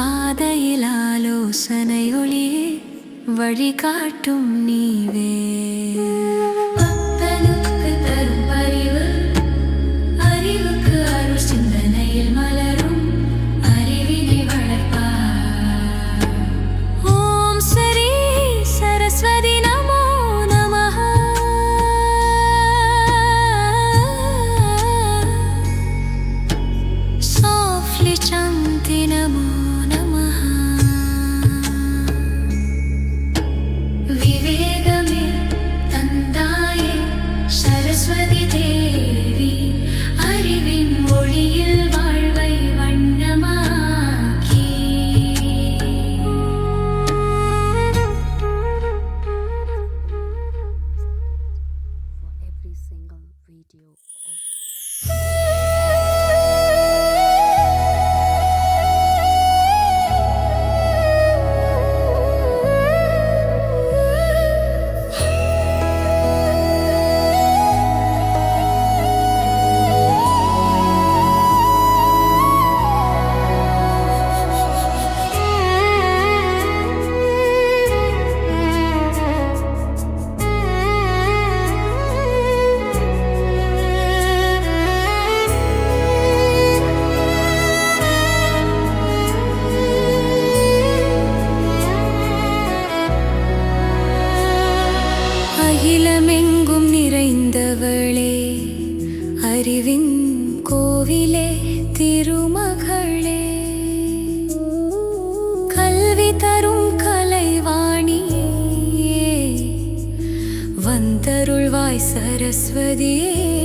பாதையில் ஆலோசனை ஒளியே வழிகாட்டும் நீவே. அகிலமெங்கும் நிறைந்தவளே அறிவின் கோவிலே திருமகளே. கல்வி தரும் கலைவாணியே வந்தருள்வாய் சரஸ்வதியே.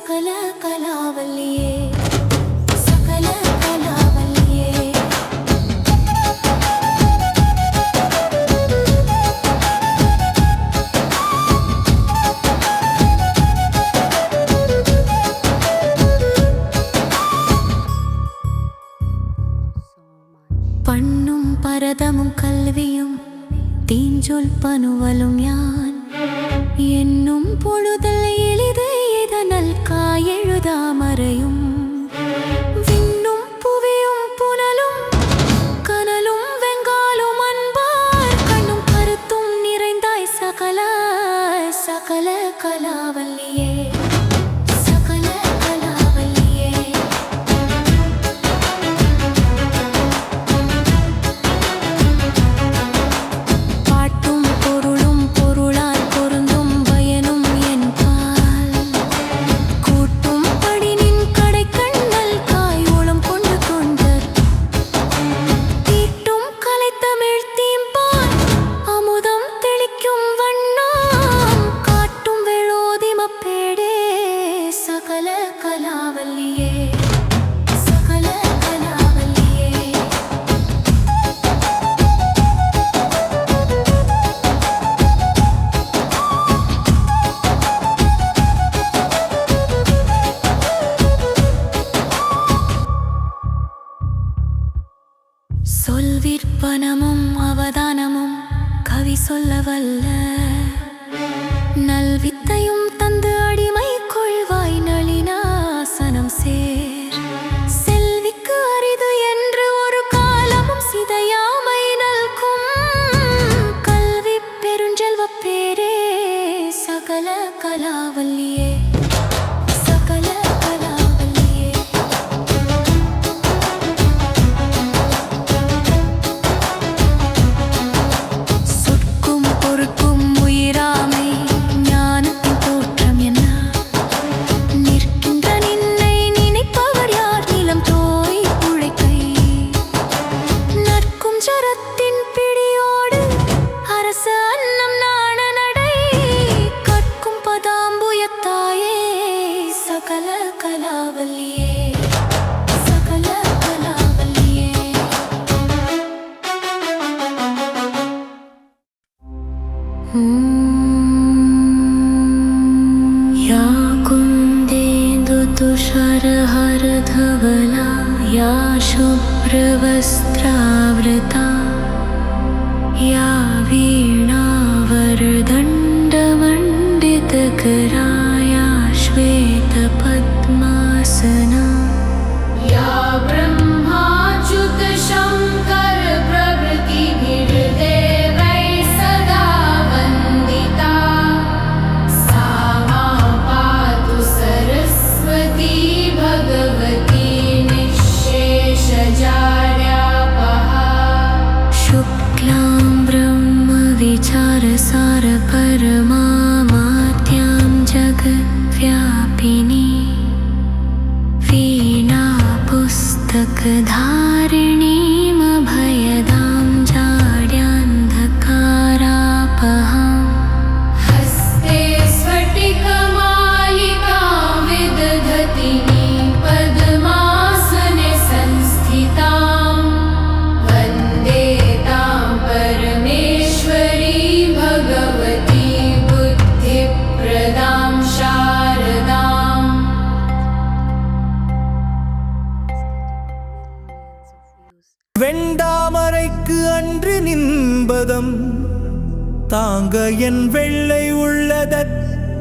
இருந்தாய் சகல கலாவல்லியே சொல்விற்பனமும் அவதானமும் கவி சொல்ல வல்ல. நல்வி या कुन्देन्दुतुषारहरधवला या शुभ्रवस्त्रावृता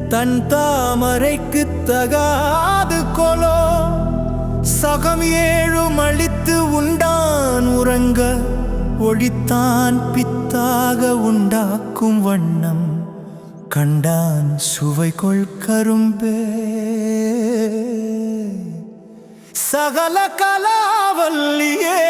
தன் தாமரைக்கு தகாது கொலோ. சகம் ஏழும் அழித்து உண்டான் உறங்க. ஒழித்தான் பித்தாக உண்டாக்கும் வண்ணம். கண்டான் சுவை கொள் கரும்பே. சகல கலாவல்லியே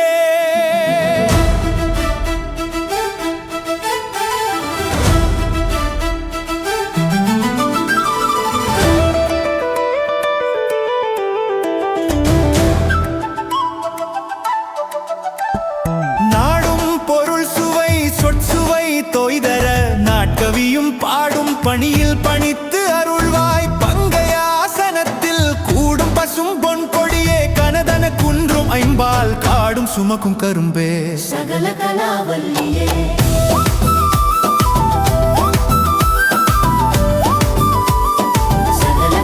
தொய்தர நாட்கவியும் பாடும் பணியில் பணித்து அருள்வாய். பங்கையாசனத்தில் கூடும் பசும் பொன் கொடியே கனதன குன்றும் ஐம்பால் காடும் சுமக்கும் கரும்பே. சகல கலாவல்லியே. சகல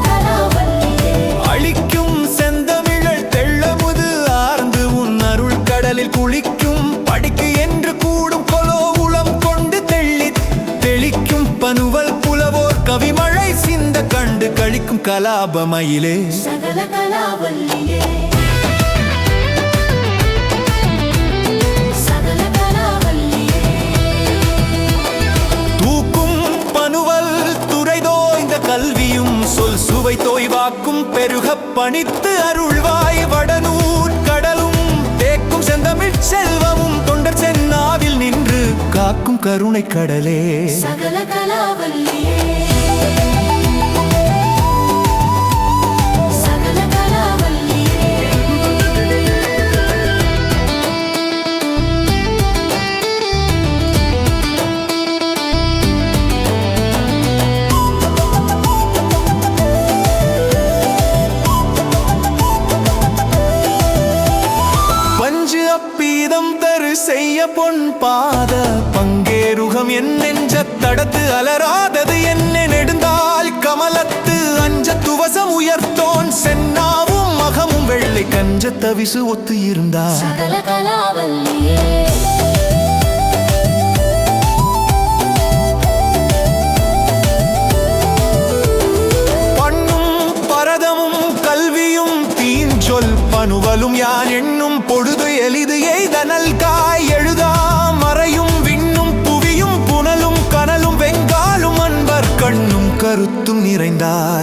கலாபமயிலே சகல கலாவல்லியே கல்வியும் சொல் சுவை தோய்வாக்கும் பெருகப் பணித்து அருள்வாய் வடநூர் கடலும் தேக்கும் செந்தமிழ் செல்வமும் தொண்டர் சென்னாவில் நின்று காக்கும் கருணை கடலே. சகல கலாவல்லியே பாத பங்கேருகம் என் நெஞ்ச தடத்து அலராதது என்ன நெடுந்தால் கமலத்து அஞ்ச துவசம் உயர்த்தோன் சென்னாவும் மகமும் வெள்ளை கஞ்ச தவிசு ஒத்து இருந்தார். சகல கலாவல்லியே. பனுவலும் யான் எண்ணும் பொழுது எளிது எய்தனல் காய் enough.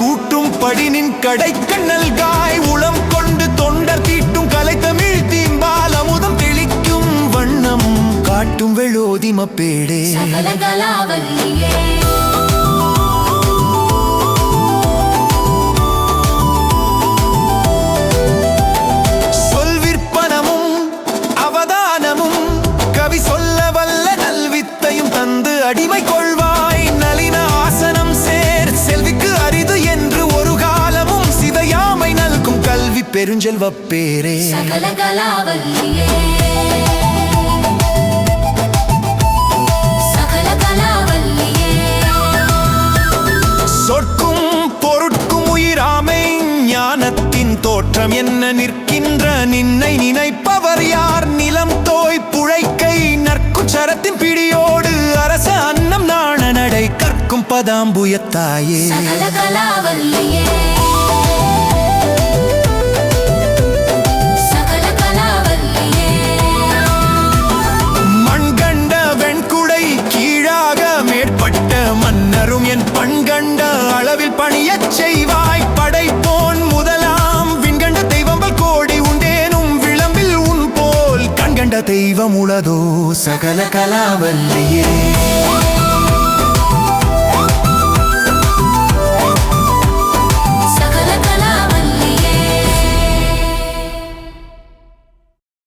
கூட்டும்படி நின் கடை கண்ணல் காய் உளம் கொண்டு தொண்டர் தீட்டும் கலை தமிழ் தீம்பால் அமுதம் தெளிக்கும் வண்ணம் காட்டும் வெளோதிம பேடே. அடிமை பெருஞ்செல்வ பேரே. சொற்கும் பொருட்கும் உயிராமை ஞானத்தின் தோற்றம் என்ன நிற்கின்ற நின்னை நினைப்பவர் யார்? நிலம் தோய் புழைக்கை நற்குச்சரத்தின் பிடியோடு அரச அன்னம் நாண நடை கற்கும் பதாம்புயத்தாயே കണ്ട ദൈവമുളതോ സകല കലാവല്ലിയേ